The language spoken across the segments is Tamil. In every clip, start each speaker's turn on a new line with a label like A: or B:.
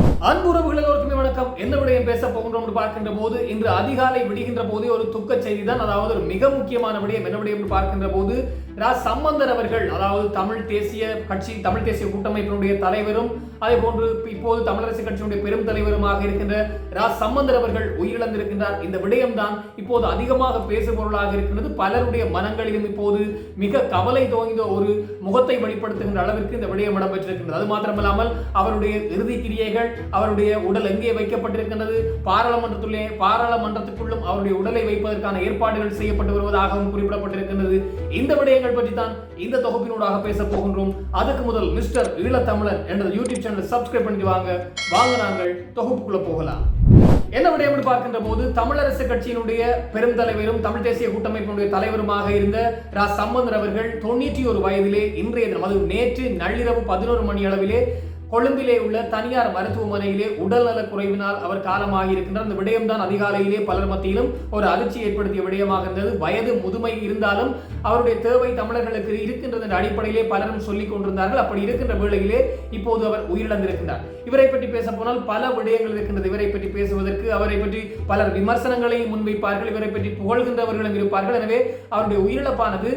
A: அன்புறவுகள் எல்லோருக்குமே வணக்கம். என்ன விடயம் பேச போகின்றோம் என்று பார்க்கின்ற போது இன்று அதிகாலை விடுகின்ற போதே ஒரு துக்க செய்தி தான் அதாவது ஒரு மிக முக்கியமான விடயம். என்ன விடயம் என்று பார்க்கின்ற போது ரா சம்பந்தர் அவர்கள் அதாவது தமிழ் தேசிய கட்சி தமிழ் தேசிய கூட்டமைப்பினுடைய தலைவரும் அதே போன்று இப்போது தமிழரசு கட்சியினுடைய பெரும் தலைவருமாக இருக்கின்ற ரா சம்பந்தர் அவர்கள் உயிரிழந்திருக்கின்றார். இந்த விடயம்தான் இப்போது அதிகமாக பேசுபொருளாக இருக்கின்றது. பலருடைய மனங்களிலும் இப்போது மிக கவலை தோய்ந்த ஒரு முகத்தை வெளிப்படுத்துகின்ற அளவிற்கு இந்த விடயம் இடம்பெற்றிருக்கின்றது. அது மாத்திரமல்லாமல் அவருடைய இறுதி கிரியைகள் அவருடைய உடல் எங்கே வைக்கப்பட்டிருக்கின்றது பாராளுமன்றத்திலே பாராளுமன்றத்துக்குள்ளும் அவருடைய உடலை வைப்பதற்கான ஏற்பாடுகள் செய்யப்பட்டு வருவதாகவும் குறிப்பிடப்பட்டிருக்கின்றது. இந்த விடயம் விஷயங்கள் பற்றி தான் இந்த தொகுப்பினூடாக பேச போகின்றோம். அதுக்கு முதல் மிஸ்டர் ஈழத்தமிழன் என்ற யூடியூப் சேனல் சப்ஸ்கிரைப் பண்ணி வாங்க. வாங்க நாங்கள் தொகுப்புக்குள்ள போகலாம். என்ன விடயம் என்று பார்க்கின்ற போது தமிழரசு கட்சியினுடைய பெருந்தலைவரும் தமிழ் தேசிய கூட்டமைப்பினுடைய தலைவருமாக இருந்த ரா. சம்பந்தர் அவர்கள் தொண்ணூற்றி ஒரு வயதிலே இன்றைய தினம் அது நேற்று நள்ளிரவு பதினோரு மணி அளவிலே கொழும்பிலே உள்ள தனியார் மருத்துவமனையிலே உடல்நலக் குறைவினால் அவர் காலமாக இருக்கின்றார் அந்த விடயம்தான் அதிகாலையிலே பலர் மத்தியிலும் ஒரு அதிர்ச்சி ஏற்படுத்திய விடயமாக இருந்தது. வயது முதுமை இருந்தாலும் அவருடைய தேவை தமிழர்களுக்கு இருக்கின்றது என்ற அடிப்படையிலே பலரும் சொல்லிக் கொண்டிருந்தார்கள். அப்படி இருக்கின்ற வேளையிலே இப்போது அவர் உயிரிழந்திருக்கின்றார். இவரை பற்றி பேச போனால் பல விடயங்கள் இருக்கின்றது. இவரை பற்றி பேசுவதற்கு அவரை பற்றி பலர் விமர்சனங்களையும் முன்வைப்பார்கள். இவரை பற்றி புகழ்கின்றவர்களும் இருப்பார்கள். எனவே அவருடைய உயிரிழப்பானது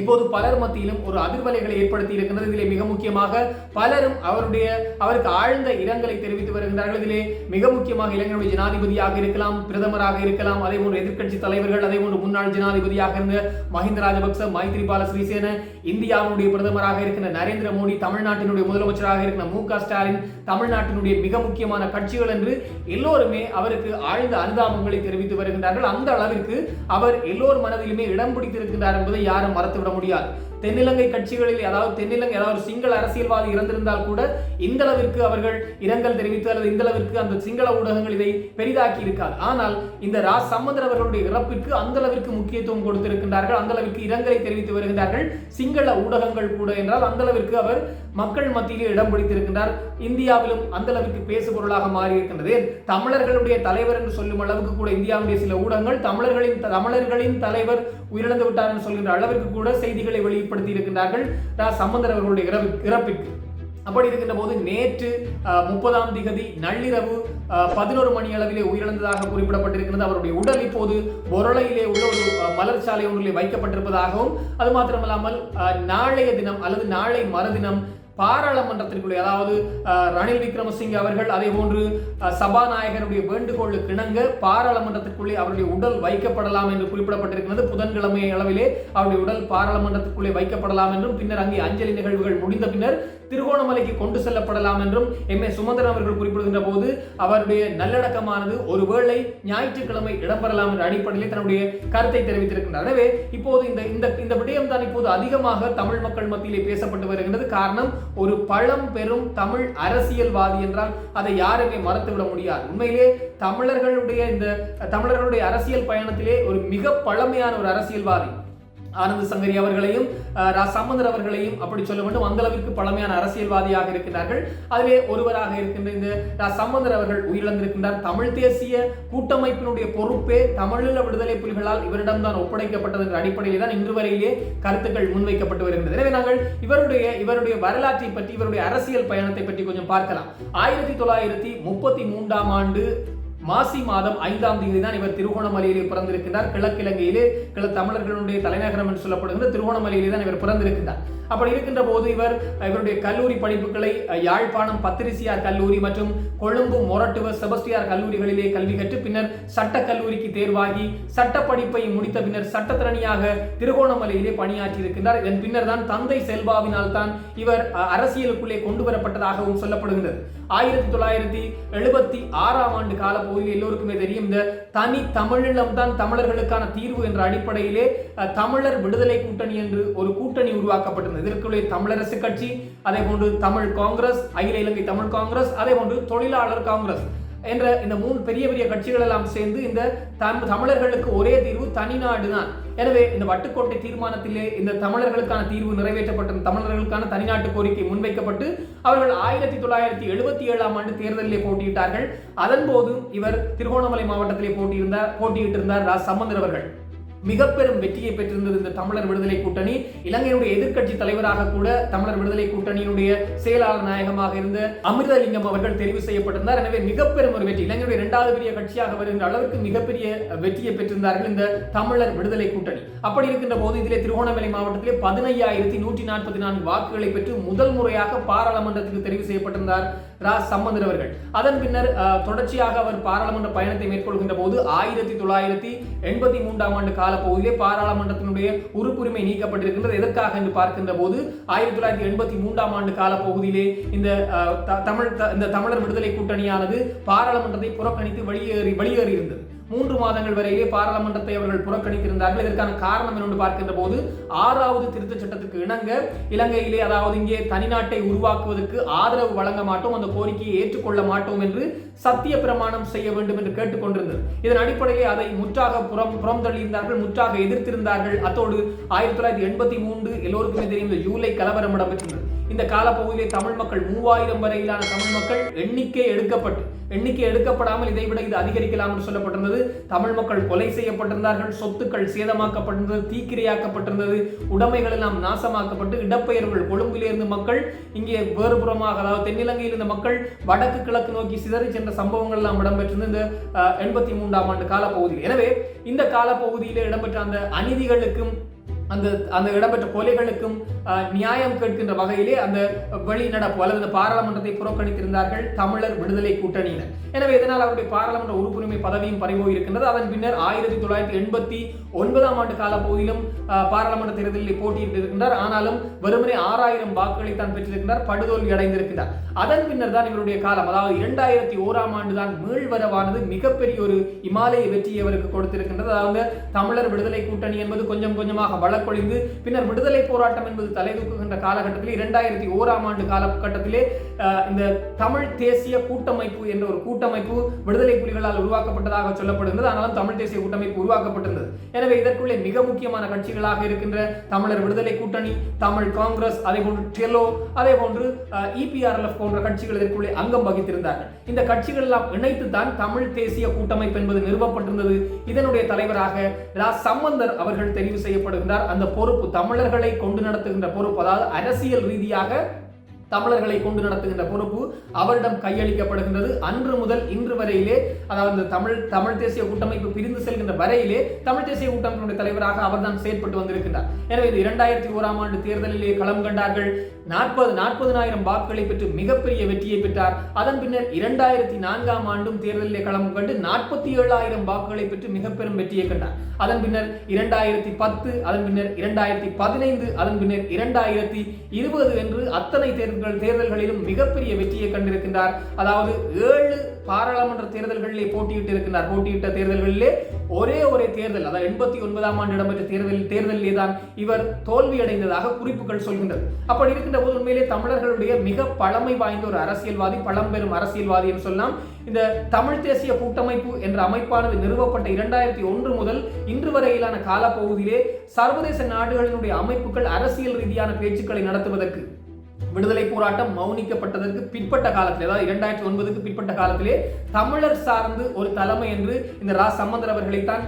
A: இப்போது பலர் மத்தியிலும் ஒரு அதிர்வலைகளை ஏற்படுத்தி இருக்கின்றது. இதிலே மிக முக்கியமாக பலரும் அவருடைய அவருக்கு ஆழ்ந்த இரங்கலை தெரிவித்து வருகின்றார்கள். இதிலே மிக முக்கியமாக இலங்கையுடைய ஜனாதிபதியாக இருக்கலாம் பிரதமராக இருக்கலாம் அதே போன்று எதிர்க்கட்சி தலைவர்கள் அதே போன்று முன்னாள் ஜனாதிபதியாக இருந்த மஹிந்த ராஜபக்ச மைத்ரிபால சிறிசேன இந்தியாவுடைய பிரதமராக இருக்கின்ற நரேந்திர மோடி தமிழ்நாட்டினுடைய முதலமைச்சராக இருக்கிற மு க ஸ்டாலின் தமிழ்நாட்டினுடைய மிக முக்கியமான கட்சிகள் என்று எல்லோருமே அவருக்கு ஆழ்ந்த அனுதாபங்களை தெரிவித்து வருகின்றார்கள். அந்த அளவிற்கு அவர் எல்லோர் மனதிலுமே இடம் பிடித்திருக்கின்றார் என்பதை யாரும் விட முடியாது. தென்னிலங்கை கட்சிகளில் அதாவது தென்னிலங்கை அதாவது சிங்கள அரசியல்வாதி இறந்திருந்தால் கூட இந்த அளவிற்கு அவர்கள் இரங்கல் தெரிவித்து அல்லது இந்த அளவிற்கு அந்த சிங்கள ஊடகங்கள் இதை பெரிதாக்கி இருக்காது. ஆனால் இந்த ரா சம்பந்தர் அவர்களுடைய இறப்பிற்கு அந்த அளவிற்கு முக்கியத்துவம் கொடுத்திருக்கின்றார்கள். அந்த அளவிற்கு இரங்கலை தெரிவித்து வருகின்றார்கள். சிங்கள ஊடகங்கள் கூட என்றால் அந்த அளவிற்கு அவர் மக்கள் மத்தியிலே இடம் பிடித்திருக்கின்றார். இந்தியாவிலும் அந்த அளவிற்கு பேசுபொருளாக மாறி இருக்கின்றது தமிழர்களுடைய தலைவர் என்று சொல்லும் அளவுக்கு கூட இந்தியாவுடைய சில ஊடகங்கள் தமிழர்களின் தமிழர்களின் தலைவர் உயிரிழந்து விட்டார் என்று சொல்கின்ற அளவிற்கு கூட செய்திகளை வெளிப்படுத்தி இருக்கின்றார்கள் சம்பந்தர் அவர்களுடைய இறப்பிற்கு. அப்படி இருக்கின்ற போது நேற்று முப்பதாம் திகதி நள்ளிரவு பதினோரு மணி அளவிலே உயிரிழந்ததாக குறிப்பிடப்பட்டிருக்கிறது அவருடைய உடல் இப்போது பொருளையிலே உள்ள ஒரு மலர் மலர்ச்சாலை ஒன்றிலே வைக்கப்பட்டிருப்பதாகவும் அது மாத்திரமல்லாமல் நாளைய தினம் அல்லது நாளை மறுதினம் பாராளுமன்றத்திற்குள்ளே அதாவது அஹ், ரணில் விக்ரமசிங்கே அவர்கள் அதே போன்று சபாநாயகருடைய வேண்டுகோளுக்கு இணங்க பாராளுமன்றத்திற்குள்ளே அவருடைய உடல் வைக்கப்படலாம் என்று குறிப்பிடப்பட்டிருக்கிறது. புதன்கிழமை அளவிலே அவருடைய உடல் பாராளுமன்றத்திற்குள்ளே வைக்கப்படலாம் என்றும் பின்னர் அங்கே அஞ்சலி நிகழ்வுகள் முடிந்த பின்னர் திருகோணமலைக்கு கொண்டு செல்லப்படலாம் என்றும் எம் ஏ சுமந்திரன் அவர்கள் குறிப்பிடுகின்ற போது அவருடைய நல்லடக்கமானது ஒருவேளை ஞாயிற்றுக்கிழமை இடம்பெறலாம் என்ற அடிப்படையில் தன்னுடைய கருத்தை தெரிவித்திருக்கின்றார். எனவே இப்போது இந்த இந்த இந்த விடயம் தான் இப்போது அதிகமாக தமிழ் மக்கள் மத்தியிலே பேசப்பட்டு வருகின்றது. காரணம் ஒரு பழம் பெரும் தமிழ் அரசியல்வாதி என்றால் அதை யாருமே மறந்துவிட முடியாது. உண்மையிலே தமிழர்களுடைய இந்த தமிழர்களுடைய அரசியல் பயணத்திலே ஒரு மிக பழமையான ஒரு அரசியல்வாதி. ஆனந்த சங்கரி அவர்களையும் ரா சம்பந்தர் அவர்களையும் அப்படி சொல்ல வேண்டும். அந்த அளவிற்கு பழமையான அரசியல்வாதியாக இருக்கிறார்கள். அதிலே ஒருவராக இருக்கின்ற இந்த ரா சம்பந்தர் அவர்கள் உயிரிழந்திருக்கின்றார். தமிழ் தேசிய கூட்டமைப்பினுடைய பொறுப்பே தமிழீழ விடுதலை புலிகளால் இவரிடம்தான் ஒப்படைக்கப்பட்டது என்ற அடிப்படையில் தான் இன்று வரையிலே கருத்துக்கள் முன்வைக்கப்பட்டு வருகின்றது. எனவே நாங்கள் இவருடைய இவருடைய வரலாற்றை பற்றி இவருடைய அரசியல் பயணத்தை பற்றி கொஞ்சம் பார்க்கலாம். ஆயிரத்தி தொள்ளாயிரத்தி முப்பத்தி மூன்றாம் ஆண்டு மாசி மாதம் ஐந்தாம் தேதி தான் இவர் திருகோணமலையிலே பிறந்திருக்கின்றார். கிழக்கிழங்கையிலே கிழ தமிழர்களுடைய தலைநகரம் என்று சொல்லப்படுகிற திருகோணமலையிலே தான் இவர் பிறந்திருக்கின்றார். அப்படி இருக்கின்ற போது இவர் இவருடைய கல்லூரி படிப்புகளை யாழ்ப்பாணம் பத்திரிசியார் கல்லூரி மற்றும் கொழும்பு மொரட்டுவ செபஸ்டியார் கல்லூரிகளிலே கல்வி கற்று பின்னர் சட்ட கல்லூரிக்கு தேர்வாகி சட்ட படிப்பை முடித்த பின்னர் சட்டத்திறனியாக திருகோணமலையிலே பணியாற்றி இருக்கின்றார் இதன் பின்னர் தான் தந்தை செல்வாவினால் தான் இவர் அரசியலுக்குள்ளே கொண்டு வரப்பட்டதாகவும் சொல்லப்படுகின்றது. ஆயிரத்தி தொள்ளாயிரத்தி எழுபத்தி ஆறாம் ஆண்டு காலப்பகுதியில் எல்லோருக்குமே தெரியும் இந்த தனி தமிழீழம் தான் தமிழர்களுக்கான தீர்வு என்ற அடிப்படையிலே தமிழர் விடுதலை கூட்டணி என்று ஒரு கூட்டணி உருவாக்கப்பட்டிருந்தது. இதற்குள்ளே தமிழரசு கட்சி அதே போன்று தமிழ் காங்கிரஸ் அகில இலங்கை தமிழ் காங்கிரஸ் அதே போன்று தொழிலாளர் காங்கிரஸ். என்ற இந்த மூணு பெரிய பெரிய கட்சிகள் எல்லாம் சேர்ந்து இந்த தம்- தமிழர்களுக்கு ஒரே தீர்வு தனிநாடு தான். எனவே இந்த வட்டுக்கோட்டை தீர்மானத்திலே இந்த தமிழர்களுக்கான தீர்வு நிறைவேற்றப்பட்ட தமிழர்களுக்கான தனிநாட்டு கோரிக்கை முன்வைக்கப்பட்டு அவர்கள் ஆயிரத்தி தொள்ளாயிரத்தி எழுபத்தி ஏழாம் ஆண்டு தேர்தலிலே போட்டியிட்டார்கள். அதன்போது இவர் திருகோணமலை மாவட்டத்திலே போட்டியிருந்தார் போட்டியிட்டிருந்தார் ராஜ் சம்பந்தர் அவர்கள். மிக பெரும் வெற்றியை பெற்றிருந்தது இந்த தமிழர் விடுதலை கூட்டணி. இலங்கையினுடைய எதிர்க்கட்சி தலைவராக கூட தமிழர் விடுதலை கூட்டணியினுடைய செயலாளர் நாயகமாக இருந்த அமிர்தலிங்கம் அவர்கள் தெரிவு செய்யப்பட்டிருந்தார். எனவே மிக பெரும் ஒரு வெற்றி. இலங்கையுடைய இரண்டாவது பெரிய கட்சியாக வருகின்ற அளவுக்கு மிகப்பெரிய வெற்றியை பெற்றிருந்தார்கள் இந்த தமிழர் விடுதலை கூட்டணி. அப்படி இருக்கின்ற போது இதிலே திருகோணமலை மாவட்டத்திலே பதினையாயிரத்தி நூற்றி நாற்பத்தி நான்கு வாக்குகளை பெற்று முதல் முறையாக பாராளுமன்றத்துக்கு தெரிவு செய்யப்பட்டிருந்தார். ரா சம்பந்தர் அவர்கள் அதன் பின்னர் தொடர்ச்சியாக அவர் பாராளுமன்ற பயணத்தை மேற்கொள்கின்ற போது ஆயிரத்தி தொள்ளாயிரத்தி எண்பத்தி மூன்றாம் ஆண்டு காலப்பகுதியிலே பாராளுமன்றத்தினுடைய உறுப்புரிமை நீக்கப்பட்டிருக்கின்றது. எதற்காக என்று பார்க்கின்ற போது ஆயிரத்தி தொள்ளாயிரத்தி எண்பத்தி மூன்றாம் ஆண்டு காலப்பகுதியிலே இந்த அஹ், த- தமிழ் த- இந்த தமிழர் விடுதலை கூட்டணியானது பாராளுமன்றத்தை புறக்கணித்து வெளியேறி வெளியேறி இருந்தது மூன்று மாதங்கள் வரையிலே பாராளுமன்றத்தை அவர்கள் புறக்கணித்திருந்தார்கள். இதற்கான காரணம் என்னென்று பார்க்கின்ற போது ஆறாவது திருத்தச் சட்டத்துக்கு இணங்க இலங்கையிலே அதாவது இங்கே தனிநாட்டை உருவாக்குவதற்கு ஆதரவு வழங்க மாட்டோம் அந்த கோரிக்கையை ஏற்றுக்கொள்ள மாட்டோம் என்று சத்திய பிரமாணம் செய்ய வேண்டும் என்று கேட்டுக்கொண்டிருந்தது இதன் அடிப்படையிலே அதை முற்றாக புறம் புறம் தள்ளியிருந்தார்கள் முற்றாக எதிர்த்திருந்தார்கள். அத்தோடு ஆயிரத்தி தொள்ளாயிரத்தி எண்பத்தி மூன்று எல்லோருக்குமே தெரியும் இந்த ஜூலை கலவரம் இடம்பெற்றிருந்தது இந்த காலப்பகுதியிலே தமிழ் மக்கள் மூவாயிரம் வரையிலான தமிழ் மக்கள் எண்ணிக்கை எடுக்கப்பட்டு எண்ணிக்கை எடுக்கப்படாமல் இதை விட இது அதிகரிக்கலாம் என்று சொல்லப்பட்டிருந்தது. தமிழ் மக்கள் கொலை செய்யப்பட்டிருந்தார்கள் சொத்துக்கள் சேதமாக்கப்பட்டிருந்தது தீக்கிரையாக்கப்பட்டிருந்தது உடைமைகள் எல்லாம் நாசமாக்கப்பட்டு இடப்பெயர்வுகள் கொழும்பிலிருந்து மக்கள் இங்கே வேறுபுறமாக அதாவது தென்னிலங்கையில் இருந்த மக்கள் வடக்கு கிழக்கு நோக்கி சிதறி சென்ற சம்பவங்கள் எல்லாம் இடம்பெற்றிருந்த இந்த எண்பத்தி மூன்றாம் ஆண்டு காலப்பகுதியில். எனவே இந்த காலப்பகுதியில் இடம்பெற்ற அந்த அநீதிகளுக்கும் அந்த அந்த இடம்பெற்ற கொலைகளுக்கும் நியாயம் கேட்கின்ற வகையிலே அந்த வெளிநடப்பு அல்லது அந்த பாராளுமன்றத்தை புறக்கணித்திருந்தார்கள் தமிழர் விடுதலை கூட்டணியினர். எனவே இதனால் அவருடைய பாராளுமன்ற உறுப்புரிமை பதவியும் பறிபோயிருக்கின்றது. அதன் பின்னர் ஆயிரத்தி தொள்ளாயிரத்தி எண்பத்தி ஒன்பதாம் ஆண்டு கால போதிலும் பாராளுமன்ற தேர்தலில் போட்டியிட்டிருக்கின்றார். ஆனாலும் வெறுமனே ஆறாயிரம் வாக்குகளை தான் பெற்றிருக்கின்றார். படுதோல்வி அடைந்திருக்கிறார் அதன் பின்னர் தான் இவருடைய காலம் அதாவது இரண்டாயிரத்தி ஓராம் ஆண்டு தான் மீள்வரவானது மிகப்பெரிய ஒரு இமாலய வெற்றியை அவருக்கு கொடுத்திருக்கின்றது. அதாவது தமிழர் விடுதலை கூட்டணி என்பது கொஞ்சம் கொஞ்சமாக வழக்கொழிந்து பின்னர் விடுதலை போராட்டம் என்பது தலை தூக்குகின்ற காலகட்டத்தில் இரண்டாயிரத்தி ஓராம் ஆண்டு காலகட்டத்திலே இந்த தமிழ் தேசிய கூட்டமைப்பு என்ற ஒரு கூட்டமைப்பு விடுதலை புலிகளால் உருவாக்கப்பட்டதாக சொல்லப்படுகிறது ஆனாலும் தமிழ் தேசிய கூட்டமைப்பு உருவாக்கப்பட்டிருந்தது. எனவே இதற்குள்ளே மிக முக்கியமான கட்சிகளாக இருக்கின்ற தமிழர் விடுதலை கூட்டணி தமிழ் காங்கிரஸ் அதே போன்று டெலோ அதே போன்று இபிஆர்எல்எஃப் போன்ற கட்சிகள் இதற்குள்ளே அங்கம் வகித்திருந்தார்கள். இந்த கட்சிகள் எல்லாம் இணைத்து தான் தமிழ் தேசிய கூட்டமைப்பு என்பது நிறுவப்பட்டிருந்தது. இதனுடைய தலைவராக ரா சம்பந்தர் அவர்கள் தெரிவு செய்யப்படுகின்றார். அந்த பொறுப்பு தமிழர்களை கொண்டு நடத்துகின்ற பொறுப்பு அதாவது அரசியல் ரீதியாக தமிழர்களை கொண்டு நடத்துகின்ற பொறுப்பு அவரிடம் கையளிக்கப்படுகின்றது. அன்று முதல் இன்று வரையிலே அதாவது தமிழ் தமிழ் தேசிய கூட்டமைப்பு பிரிந்து செல்கின்ற வரையிலே தமிழ் தேசிய கூட்டமைப்பினுடைய தலைவராக அவர்தான் செயற்பட்டு வந்திருக்கின்றார். எனவே இது இரண்டாயிரத்தி ஓராம் ஆண்டு தேர்தலிலே களம் கண்டார்கள். நாற்பது நாற்பதனாயிரம் வாக்குகளை பெற்று மிகப்பெரிய வெற்றியை பெற்றார். அதன் பின்னர் இரண்டாயிரத்தி நான்காம் ஆண்டும் தேர்தலிலே களம் கண்டு நாற்பத்தி ஏழாயிரம் வாக்குகளை பெற்று மிக பெரும் வெற்றியை கண்டார். அதன் பின்னர் இரண்டாயிரத்தி பத்து அதன் பின்னர் இரண்டாயிரத்தி பதினைந்து அதன் பின்னர் இரண்டாயிரத்தி இருபது என்று அத்தனை தேர்தல் தேர்தல்கள் தேர்தல்களிலும் மிகப்பெரிய வெற்றியை கண்டிருக்கின்றார். அதாவது ஏழு பாராளுமன்ற தேர்தல்களிலே போட்டியிட்டு இருக்கின்றார் போட்டியிட்ட தேர்தல்களிலே ஒரே ஒரே தேர்தல் அதாவது எண்பத்தி ஒன்பதாம் ஆண்டு இடம்பெற்ற தேர்தல் தேர்தலிலே தான் இவர் தோல்வியடைந்ததாக குறிப்புகள் சொல்கின்றது. அப்படி இருக்கின்ற போது உண்மையிலே தமிழர்களுடைய மிக பழமை வாய்ந்த ஒரு அரசியல்வாதி பழம்பெரும் அரசியல்வாதி என்று சொல்லலாம். இந்த தமிழ் தேசிய கூட்டமைப்பு என்ற அமைப்பானது நிறுவப்பட்ட இரண்டாயிரத்தி ஒன்று முதல் இன்று வரையிலான காலப்பகுதியிலே சர்வதேச நாடுகளினுடைய அமைப்புகள் அரசியல் ரீதியான பேச்சுக்களை நடத்துவதற்கு விடுதலை போராட்டம் மௌனிக்கப்பட்டதற்கு பிற்பட்ட காலத்தில் அதாவது இரண்டாயிரத்தி ஒன்பதுக்கு பிற்பட்ட காலத்திலே தமிழர் சார்ந்து ஒரு தலைமை என்று இந்த ரா. சம்பந்தர் அவர்களைத்தான்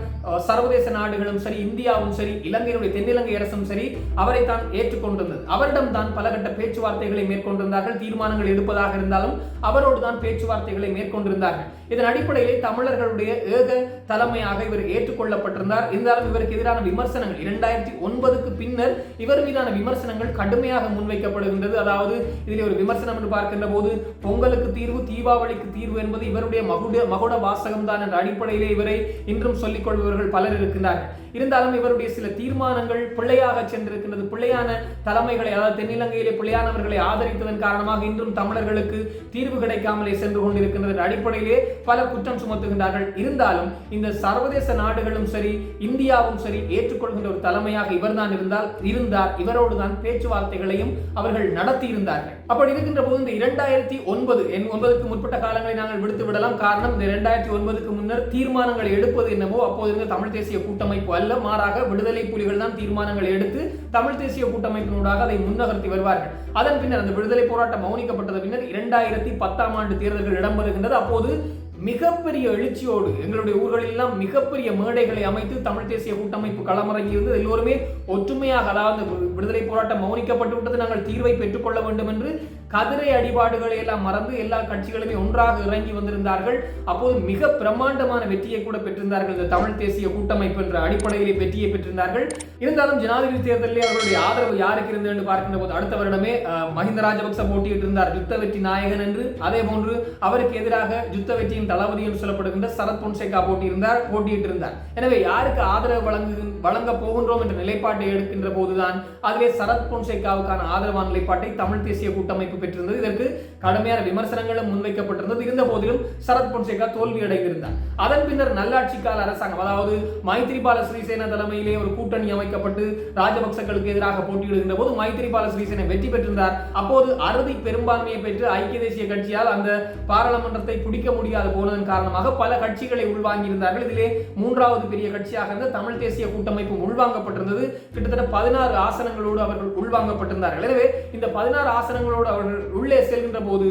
A: சர்வதேச நாடுகளும் சரி இந்தியாவும் சரி இலங்கையினுடைய தென்னிலங்கை அரசும் சரி அவரைத்தான் ஏற்றுக்கொண்டிருந்தது. அவரிடம் தான் பலகட்ட பேச்சுவார்த்தைகளை மேற்கொண்டிருந்தார்கள் தீர்மானங்கள் எடுப்பதாக இருந்தாலும் அவரோடு தான் பேச்சுவார்த்தைகளை மேற்கொண்டிருந்தார்கள். இதன் அடிப்படையிலே தமிழர்களுடைய ஏக தலைமையாக இவர் ஏற்றுக்கொள்ளப்பட்டிருந்தார். இருந்தாலும் இவருக்கு எதிரான விமர்சனங்கள் இரண்டாயிரத்தி ஒன்பதுக்கு பின்னர் இவர் மீதான விமர்சனங்கள் கடுமையாக முன்வைக்கப்படுகின்றது. அதாவது இதில் ஒரு விமர்சனம் என்று பார்க்கின்ற போது பொங்கலுக்கு தீர்வு தீபாவளிக்கு தீர்வு என்பது இவருடைய மகுட மகுட வாசகம் தான் என்ற அடிப்படையிலே இவரை இன்றும் சொல்லிக் கொள்பவர்கள் பலர் இருக்கின்றார்கள். இருந்தாலும் இவருடைய சில தீர்மானங்கள் பிள்ளையாக சென்றிருக்கின்றது. பிள்ளையான தலைமைகளை அதாவது தென்னிலங்கையிலே பிள்ளையானவர்களை ஆதரித்ததன் காரணமாக இன்றும் தமிழர்களுக்கு தீர்வு கிடைக்காமலே சென்று கொண்டிருக்கின்றது அடிப்படையிலே பல குற்றம் சுமத்துகின்றார்கள். இருந்தாலும் இந்த சர்வதேச நாடுகளும் சரி இந்தியாவும் சரி ஏற்றுக்கொள்கின்ற ஒரு தலைமையாக இவர்தான் இருந்தால் இருந்தார். இவரோடு தான் பேச்சுவார்த்தைகளையும் அவர்கள் நட நடத்தி இருந்தார்கள் அப்படி இருக்கின்ற போது இந்த இரண்டாயிரத்தி ஒன்பது என் ஒன்பதுக்கு முற்பட்ட காலங்களை நாங்கள் விடுத்து விடலாம். காரணம் இந்த இரண்டாயிரத்தி ஒன்பதுக்கு முன்னர் தீர்மானங்களை எடுப்பது என்னவோ அப்போது இருந்த தமிழ் தேசிய கூட்டமைப்பு அல்ல. மாறாக விடுதலை புலிகள் தான் தீர்மானங்களை எடுத்து தமிழ் தேசிய கூட்டமைப்பினூடாக அதை முன்னகர்த்தி வருவார்கள். அதன் பின்னர் அந்த விடுதலை போராட்டம் மௌனிக்கப்பட்டது. பின்னர் இரண்டாயிரத்தி பத்தாம் ஆண்டு தேர்தல்கள் இடம்பெறுகின்றது. அப்போது மிகப்பெரிய எழுச்சியோடு எங்களுடைய ஊர்களிலெல்லாம் மிகப்பெரிய மேடைகளை அமைத்து தமிழ் தேசிய கூட்டமைப்பு களமிறங்கி இருந்து எல்லோருமே ஒற்றுமையாக அதாவது விடுதலை போராட்டம் மௌனிக்கப்பட்டு விட்டது. நாங்கள் தீர்வை பெற்றுக்கொள்ள வேண்டும் என்று கதிரை அடிபாடுகளை எல்லாம் மறந்து எல்லா கட்சிகளுமே ஒன்றாக இறங்கி வந்திருந்தார்கள். அப்போது மிக பிரம்மாண்டமான வெற்றியை கூட பெற்றிருந்தார்கள். இந்த தமிழ் தேசிய கூட்டமைப்பு என்ற அடிப்படையிலே வெற்றியை பெற்றிருந்தார்கள். இருந்தாலும் ஜனாதிபதி தேர்தலில் அவர்களுடைய ஆதரவு யாருக்கு இருந்தது என்று பார்க்கின்ற போது அடுத்த வருடமே மஹிந்த ராஜபக்ச போட்டியிட்டு இருந்தார் யுத்த வெற்றி நாயகன் என்று. அதே போன்று அவருக்கு எதிராக யுத்த வெற்றியின் தளபதி என்று சொல்லப்படுகின்ற சரத் பொன்சேகா போட்டியிருந்தார் போட்டியிட்டு இருந்தார். எனவே யாருக்கு ஆதரவு வழங்கு வழங்க போகின்றோம் என்ற நிலைப்பாட்டை எடுக்கின்ற போதுதான் அதிலே சரத் பொன்சேகாவுக்கான ஆதரவான நிலைப்பாட்டை தமிழ் தேசிய கூட்டமைப்பு பெற்றிருந்தது. இதற்கு கடுமையான விமர்சனங்களும் முன்வைக்கப்பட்டிருந்தது. இருந்த போதிலும் சரத் பொன்சேகா தோல்வி அடைந்திருந்தார். அதன் பின்னர் நல்லாட்சி கால அரசாங்கம் அதாவது மைத்ரிபால ஸ்ரீசேன தலைமையிலே ஒரு கூட்டணி அமைக்கப்பட்டு ராஜபக்சர்களுக்கு எதிராக போட்டியிடுகின்ற போது மைத்ரிபால ஸ்ரீசேன வெற்றி பெற்றிருந்தார். அப்போது அறுதி பெரும்பான்மையை பெற்று ஐக்கிய தேசிய கட்சியால் அந்த பாராளுமன்றத்தை பிடிக்க முடியாது போனதன் காரணமாக பல கட்சிகளை உள்வாங்கியிருந்தார்கள். இதிலே மூன்றாவது பெரிய கட்சியாக இருந்த தமிழ் தேசிய கூட்டமைப்பும் உள்வாங்கப்பட்டிருந்தது. கிட்டத்தட்ட பதினாறு ஆசனங்களோடு அவர்கள் உள்வாங்கப்பட்டிருந்தார்கள். எனவே இந்த பதினாறு ஆசனங்களோடு அவர்கள் உள்ளே செல்கின்ற போது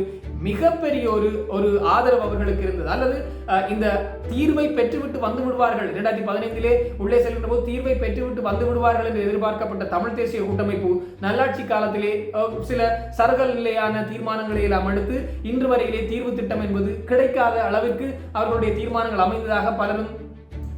A: மிகப்பெரிய ஒரு ஒரு ஆதரவு அவர்களுக்கு இருந்தது. அல்லது இந்த தீர்வை பெற்றுவிட்டு வந்து விடுவார்கள். இரண்டாயிரத்தி பதினைந்திலே உள்ளே செல்கின்ற போது தீர்வை பெற்றுவிட்டு வந்து விடுவார்கள் என்று எதிர்பார்க்கப்பட்ட தமிழ் தேசிய கூட்டமைப்பு நல்லாட்சி காலத்திலே சில சரகல் நிலையான தீர்மானங்களை எல்லாம் அடுத்து இன்று வரையிலே தீர்வு திட்டம் என்பது கிடைக்காத அளவிற்கு அவர்களுடைய தீர்மானங்கள் அமைந்ததாக பலரும்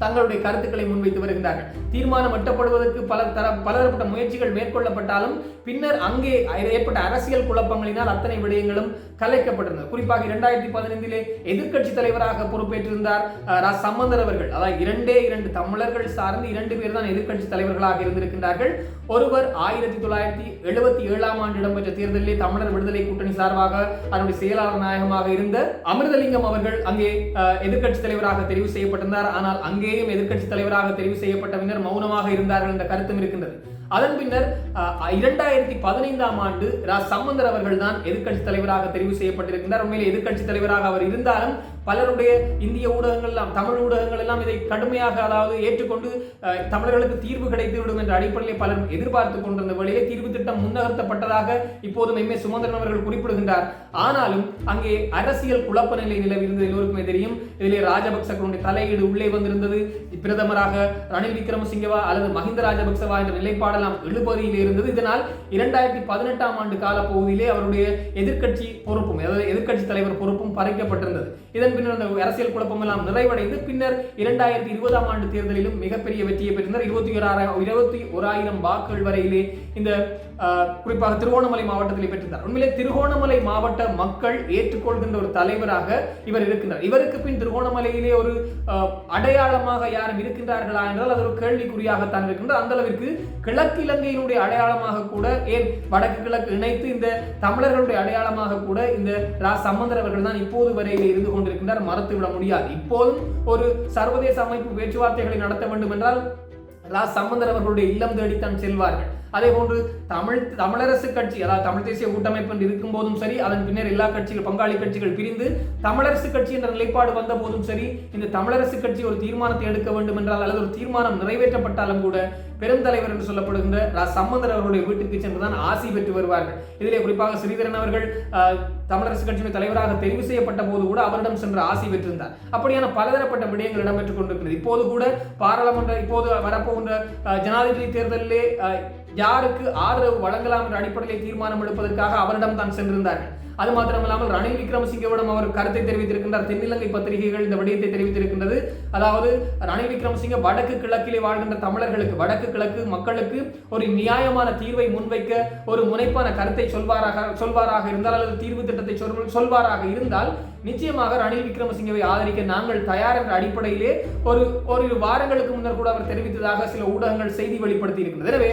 A: தங்களுடைய கருத்துக்களை முன்வைத்து வருகின்றார்கள். தீர்மானம் எட்டப்படுவதற்கு பல தர பலதரப்பட்ட முயற்சிகள் மேற்கொள்ளப்பட்டாலும் பின்னர் அங்கே ஏற்பட்ட அரசியல் குழப்பங்களினால் அத்தனை விடயங்களும் கலைக்கப்பட்டிருந்தது. குறிப்பாக இரண்டாயிரத்தி பதினைந்திலே எதிர்க்கட்சி தலைவராக பொறுப்பேற்றிருந்தார் சம்பந்தர் அவர்கள். அதாவது இரண்டே இரண்டு தமிழர்கள் சார்ந்து இரண்டு பேர் தான் எதிர்க்கட்சி தலைவர்களாக இருந்திருக்கின்றார்கள். ஒருவர் ஆயிரத்தி தொள்ளாயிரத்தி எழுபத்தி ஏழாம் ஆண்டு இடம்பெற்ற தேர்தலிலே தமிழர் விடுதலை கூட்டணி சார்பாக அதனுடைய செயலாளர் நாயகமாக இருந்த அமிர்தலிங்கம் அவர்கள் அங்கே எதிர்க்கட்சி தலைவராக தெரிவு செய்யப்பட்டிருந்தார். ஆனால் அங்கே அங்கேயும் எதிர்க்கட்சி தலைவராக தெரிவு செய்யப்பட்ட பின்னர் மௌனமாக இருந்தார்கள் என்ற கருத்தும் இருக்கின்றது. அதன் பின்னர் இரண்டாயிரத்தி பதினைந்தாம் ஆண்டு ரா. சம்பந்தர் அவர்கள் தான் எதிர்கட்சி தலைவராக தெரிவு செய்யப்பட்டிருக்கின்றார். உண்மையிலே எதிர்கட்சி தலைவராக அவர் இருந்தாலும் பலருடைய இந்திய ஊடகங்கள் எல்லாம் தமிழ் ஊடகங்கள் எல்லாம் இதை கடுமையாக அதாவது ஏற்றுக்கொண்டு தமிழர்களுக்கு தீர்வு கிடைத்துவிடும் என்ற அடிப்படையில் பலரும் எதிர்பார்த்து கொண்டிருந்த வழியே தீர்வு திட்டம் முன்னகர்த்தப்பட்டதாக இப்போதும் எம். ஏ சுமந்திரன் அவர்கள் குறிப்பிடுகின்றார். ஆனாலும் அங்கே அரசியல் குழப்ப நிலை நிலவிருந்தது எல்லோருக்குமே தெரியும். இதிலே ராஜபக்சர்களுடைய தலையீடு உள்ளே வந்திருந்தது. பிரதமராக ரணில் விக்ரமசிங்கவா அல்லது மஹிந்த ராஜபக்சவா என்ற பாடலாம் இழுபறியில் இருந்தது. இதனால் இரண்டாயிரத்தி பதினெட்டாம் ஆண்டு கால பகுதியிலே அவருடைய எதிர்கட்சி பொறுப்பும் அதாவது எதிர்க்கட்சி தலைவர் பொறுப்பும் பறிக்கப்பட்டிருந்தது. இதன் பின்னர் அந்த அரசியல் குழப்பம் எல்லாம் நிறைவடைந்து பின்னர் இரண்டாயிரத்தி இருபதாம் ஆண்டு தேர்தலிலும் மிகப்பெரிய வெற்றியை பெற்றிருந்தார். இருபத்தி ஓராயிரம் இருபத்தி ஓராயிரம் வாக்குகள் வரையிலே இந்த குறிப்பாக திருகோணமலை மாவட்டத்தில் பெற்றிருந்தார். உண்மையிலே திருகோணமலை மாவட்ட மக்கள் ஏற்றுக்கொள்கின்ற ஒரு தலைவராக இவர் இருக்கின்றார். இவருக்கு பின் திருகோணமலையிலே ஒரு அடையாளமாக யாரும் இருக்கின்றார்களா என்றால் அது ஒரு கேள்விக்குறியாகத்தான் இருக்கின்றது. அந்த அளவிற்கு கிழக்கு இலங்கையினுடைய அடையாளமாக கூட ஏன் வடக்கு கிழக்கு இணைத்து இந்த தமிழர்களுடைய அடையாளமாக கூட இந்த ரா சம்பந்தர் அவர்கள் தான் இப்போது வரையில் இருந்து கொண்டிருக்கின்றார். மறுத்துவிட முடியாது. இப்போதும் ஒரு சர்வதேச அமைப்பு பேச்சுவார்த்தைகளை நடத்த வேண்டும் என்றால் ரா சம்பந்தர் அவர்களுடைய இல்லம் தேடித்தான் செல்வார்கள். அதே போன்று தமிழ் தமிழரசு கட்சி அதாவது தமிழ் தேசிய கூட்டமைப்பு என்று இருக்கும் போதும் சரி அதன் பின்னர் எல்லா கட்சிகள் பங்காளி கட்சிகள் பிரிந்து தமிழரசு கட்சி என்ற நிலைப்பாடு வந்த போதும் சரி இந்த தமிழரசு கட்சி ஒரு தீர்மானத்தை எடுக்க வேண்டும் என்றால் அல்லது ஒரு தீர்மானம் நிறைவேற்றப்பட்டாலும் கூட பெருந்தலைவர் என்று சொல்லப்படுகின்ற ரா சம்பந்தர் அவர்களுடைய வீட்டுக்கு சென்று தான் ஆசி பெற்று வருவார்கள். இதிலே குறிப்பாக ஸ்ரீதரன் அவர்கள் தமிழரசு கட்சியின் தலைவராக தெரிவு செய்யப்பட்ட போது கூட அவரிடம் சென்று ஆசி பெற்றிருந்தார். அப்படியான பலதரப்பட்ட விடயங்கள் இடம்பெற்றுக் கொண்டிருக்கிறது. இப்போது கூட பாராளுமன்ற இப்போது வரப்போகின்ற ஜனாதிபதி தேர்தலிலே யாருக்கு ஆதரவு வழங்கலாம் என்ற அடிப்படையில் தீர்மானம் எடுப்பதற்காக அவரிடம் தான் சென்றிருந்தார்கள். அது மாத்திரமல்லாமல் ரணில் விக்ரமசிங்கவிடம் அவர் கருத்தை தெரிவித்திருக்கின்றார். தென்னிலங்கை பத்திரிகைகள் இந்த விடயத்தை தெரிவித்திருக்கின்றது. அதாவது ரணில் விக்ரமசிங்க வடக்கு கிழக்கிலே வாழ்கின்ற தமிழர்களுக்கு வடக்கு கிழக்கு மக்களுக்கு ஒரு நியாயமான தீர்வை முன்வைக்க ஒரு முனைப்பான கருத்தை சொல்வாராக சொல்வாராக இருந்தால் அல்லது தீர்வு திட்டத்தை சொல்வாராக இருந்தால் நிச்சயமாக ரணில் விக்ரமசிங்கவை ஆதரிக்க நாங்கள் தயார் என்ற அடிப்படையிலே ஒரு ஒரு வாரங்களுக்கு முன்னர் கூட அவர் தெரிவித்ததாக சில ஊடகங்கள் செய்தி வெளிப்படுத்தி இருக்கின்றது எனவே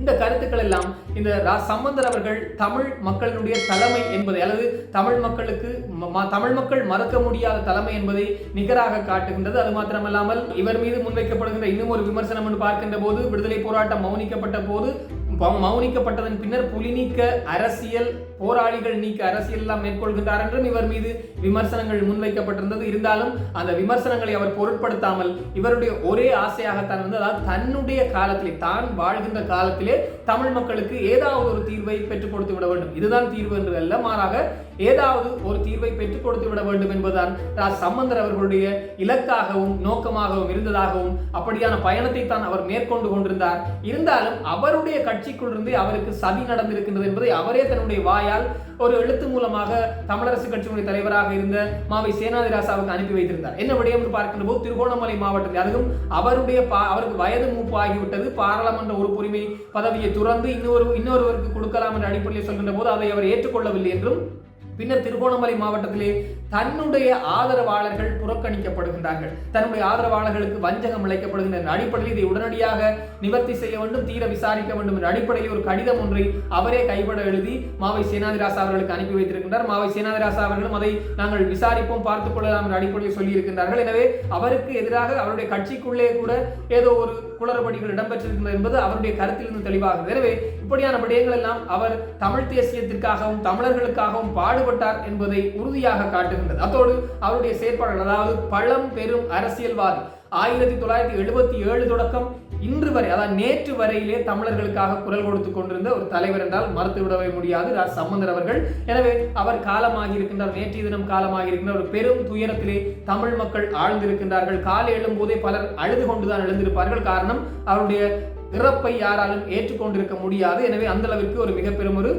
A: இந்த கருத்துக்கள் எல்லாம் இந்த ரா சம்பந்தர் அவர்கள் தமிழ் மக்களினுடைய தலைமை என்பதை அல்லது தமிழ் மக்களுக்கு தமிழ் மக்கள் மறக்க முடியாத தலைமை என்பதை நிகராக காட்டுகின்றது. அது மாத்திரமல்லாமல் இவர் மீது முன்வைக்கப்படுகின்ற இன்னும் ஒரு விமர்சனம் என்று பார்க்கின்ற போது விடுதலை போராட்டம் மௌனிக்கப்பட்ட போது மௌனிக்கப்பட்டதன் பின்னர் புலி நீக்க அரசியல் போராளிகள் நீக்க அரசியல் எல்லாம் மேற்கொள்கின்றார் என்றும் இவர் மீது விமர்சனங்கள் முன்வைக்கப்பட்டிருந்தது. இருந்தாலும் அந்த விமர்சனங்களை அவர் பொருட்படுத்தாமல் இவருடைய ஒரே ஆசையாகத்தான் வந்து அதாவது தன்னுடைய காலத்திலே தான் வாழ்கின்ற காலத்திலே தமிழ் மக்களுக்கு ஏதாவது ஒரு தீர்வை பெற்றுக் கொடுத்து விட வேண்டும். இதுதான் தீர்வு என்று அல்ல மாறாக ஏதாவது ஒரு தீர்வை பெற்றுக் கொடுத்து விட வேண்டும் என்பதுதான் ரா சம்பந்தர் அவர்களுடைய இலக்காகவும் நோக்கமாகவும் இருந்ததாகவும் அப்படியான பயணத்தை தான் அவர் மேற்கொண்டு கொண்டிருந்தார். இருந்தாலும் அவருடைய கட்சிக்குள்ளிருந்து அவருக்கு சதி நடந்திருக்கின்றது என்பதை அவரே தன்னுடைய வாயால் ஒரு எழுத்து மூலமாக தமிழரசு கட்சியினுடைய தலைவராக இருந்த மாவை சேனாதிராசாவுக்கு அனுப்பி வைத்திருந்தார். என்ன விடயம் என்று பார்க்கின்ற போது திருகோணமலை மாவட்டத்தில் அதுவும் அவருடைய பா- அவருக்கு வயது மூப்பு ஆகிவிட்டது பாராளுமன்ற உறுப்புரிமை பதவியை துறந்து இன்னொரு இன்னொருவருக்கு கொடுக்கலாம் என்ற அடிப்படையில் சொல்கின்ற போது அதை அவர் ஏற்றுக்கொள்ளவில்லை என்றும் பின்னர் திருகோணமலை மாவட்டத்திலே தன்னுடைய ஆதரவாளர்கள் புறக்கணிக்கப்படுகின்றார்கள். தன்னுடைய ஆதரவாளர்களுக்கு வஞ்சகம் இழைக்கப்படுகின்ற அடிப்படையில் இதை உடனடியாக நிவர்த்தி செய்ய வேண்டும் தீர விசாரிக்க வேண்டும் என்ற அடிப்படையில் ஒரு கடிதம் ஒன்றை அவரே கைப்பட எழுதி மாவை சேனாதிராசா அவர்களுக்கு அனுப்பி வைத்திருக்கின்றார். மாவை சேனாதிராசா அவர்களும் அதை நாங்கள் விசாரிப்போம் பார்த்துக் கொள்ளலாம் என்ற அடிப்படையில் சொல்லியிருக்கின்றார்கள். எனவே அவருக்கு எதிராக அவருடைய கட்சிக்குள்ளே கூட ஏதோ ஒரு குளறுபடிகள் இடம்பெற்றிருக்கிறது என்பது அவருடைய கருத்திலிருந்து தெளிவாகும் எனவே இப்படியான விடயங்கள் எல்லாம் அவர் தமிழ் தேசியத்திற்காகவும் தமிழர்களுக்காகவும் பாடுபட்டார் என்பதை உறுதியாக காட்டுகின்றது அத்தோடு அவருடைய செயற்பாடுகள் அதாவது பழம் பெரும் அரசியல்வாதி. ஆயிரத்தி தொள்ளாயிரத்தி எழுபத்தி ஏழு தொடக்கம் இன்று வரை அதாவது நேற்று வரையிலே தமிழர்களுக்காக குரல் கொடுத்து கொண்டிருந்த ஒரு தலைவர் என்றால் மறுத்து விடவே முடியாது. ரா. சம்பந்தர் அவர்கள். எனவே அவர் காலமாகி இருக்கின்றார் நேற்றைய தினம் காலமாகி இருக்கின்ற ஒரு பெரும் துயரத்திலே தமிழ் மக்கள் ஆழ்ந்திருக்கின்றார்கள். காலை எழும் போதே பலர் அழுது கொண்டுதான் எழுந்திருப்பார்கள். காரணம் அவருடைய இறப்பை யாராலும் ஏற்றுக்கொண்டிருக்க முடியாது. எனவே அந்த அளவிற்கு ஒரு மிக பெரும் ஒரு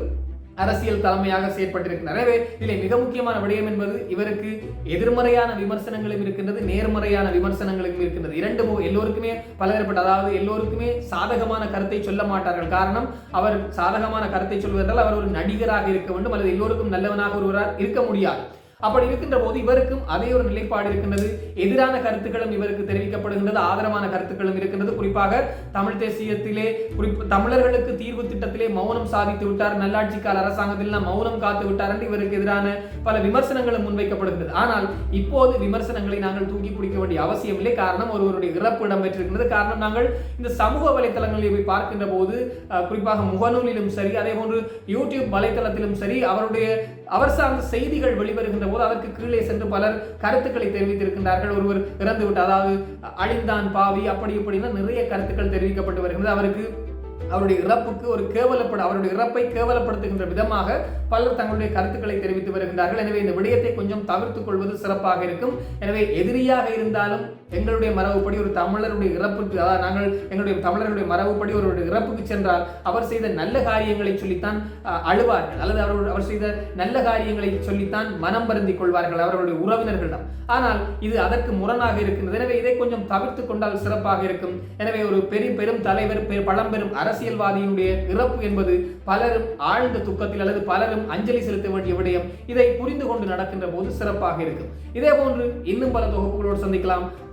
A: அரசியல் தலைமையாக செயற்பட்டிருக்கிறார். எனவே இதில் மிக முக்கியமான விடயம் என்பது இவருக்கு எதிர்மறையான விமர்சனங்களும் இருக்கின்றது நேர்மறையான விமர்சனங்களும் இருக்கின்றது. இரண்டு எல்லோருக்குமே பலதரப்பட்ட அதாவது எல்லோருக்குமே சாதகமான கருத்தை சொல்ல மாட்டார்கள். காரணம் அவர் சாதகமான கருத்தை சொல்வதால் அவர் ஒரு நடிகராக இருக்க வேண்டும் அல்லது எல்லோருக்கும் நல்லவனாக ஒருவராக இருக்க முடியாது. அப்படி இருக்கின்ற போது இவருக்கும் அதே ஒரு நிலைப்பாடு இருக்கின்றது. எதிரான கருத்துக்களும் இவருக்கு தெரிவிக்கப்படுகின்றது. ஆதரவான கருத்துக்களும் இருக்கின்றது. குறிப்பாக தமிழ் தேசியத்திலே குறிப்பு தமிழர்களுக்கு தீர்வு திட்டத்திலே மௌனம் சாதித்து விட்டார். நல்லாட்சி கால அரசாங்கத்தில் மௌனம் காத்து விட்டார் என்று இவருக்கு எதிரான பல விமர்சனங்களும் முன்வைக்கப்படுகிறது ஆனால் இப்போது விமர்சனங்களை நாங்கள் தூக்கி பிடிக்க வேண்டிய அவசியம் இல்லை. காரணம் ஒருவருடைய இறப்பு இடம்பெற்றிருக்கிறது காரணம் நாங்கள் இந்த சமூக வலைத்தளங்களில் போய் பார்க்கின்ற போது குறிப்பாக முகநூலிலும் சரி அதே போன்று யூடியூப் வலைத்தளத்திலும் சரி அவருடைய அவர் சார்ந்த செய்திகள் வெளிவருகின்ற போது அதற்கு கீழே சென்று பலர் கருத்துக்களை தெரிவித்திருக்கின்றார்கள். ஒருவர் இறந்து விட்டு அதாவது அழிந்தான் பாவி அப்படி இப்படின்னு நிறைய கருத்துக்கள் தெரிவிக்கப்பட்டு வருகிறது அவருக்கு அவருடைய இறப்புக்கு ஒரு கேவலப்பட அவருடைய இறப்பை கேவலப்படுத்துகின்ற விதமாக பலர் தங்களுடைய கருத்துக்களை தெரிவித்து வருகின்றார்கள். எனவே இந்த விடயத்தை கொஞ்சம் தவிர்த்துக் கொள்வது சிறப்பாக இருக்கும். எனவே எதிரியாக இருந்தாலும் எங்களுடைய மரபுப்படி ஒரு தமிழருடைய இறப்புக்கு அதாவது நாங்கள் எங்களுடைய தமிழர்களுடைய மரபுப்படி ஒருவருடைய இறப்புக்கு சென்றால் அவர் செய்த நல்ல காரியங்களை சொல்லித்தான் அழுவார்கள். அல்லது அவர் அவர் செய்த நல்ல காரியங்களை சொல்லித்தான் மனம் வருந்திக் கொள்வார்கள் அவர்களுடைய உறவினர்களிடம். ஆனால் இது அதற்கு முரணாக இருக்கின்றது. எனவே இதை கொஞ்சம் தவிர்த்து கொண்டால் சிறப்பாக இருக்கும். எனவே ஒரு பெரிய பெரும் தலைவர் பழம்பெரும் அரசியல்வாதியினுடைய இறப்பு என்பது பலரும் ஆழ்ந்த துக்கத்தில் அல்லது பலரும் அஞ்சலி செலுத்த வேண்டிய விடயம். இதை புரிந்து கொண்டு நடக்கின்ற போது சிறப்பாக இருக்கும். இதே போன்று இன்னும் பல தொகுப்புகளோடு சந்திக்கலாம்.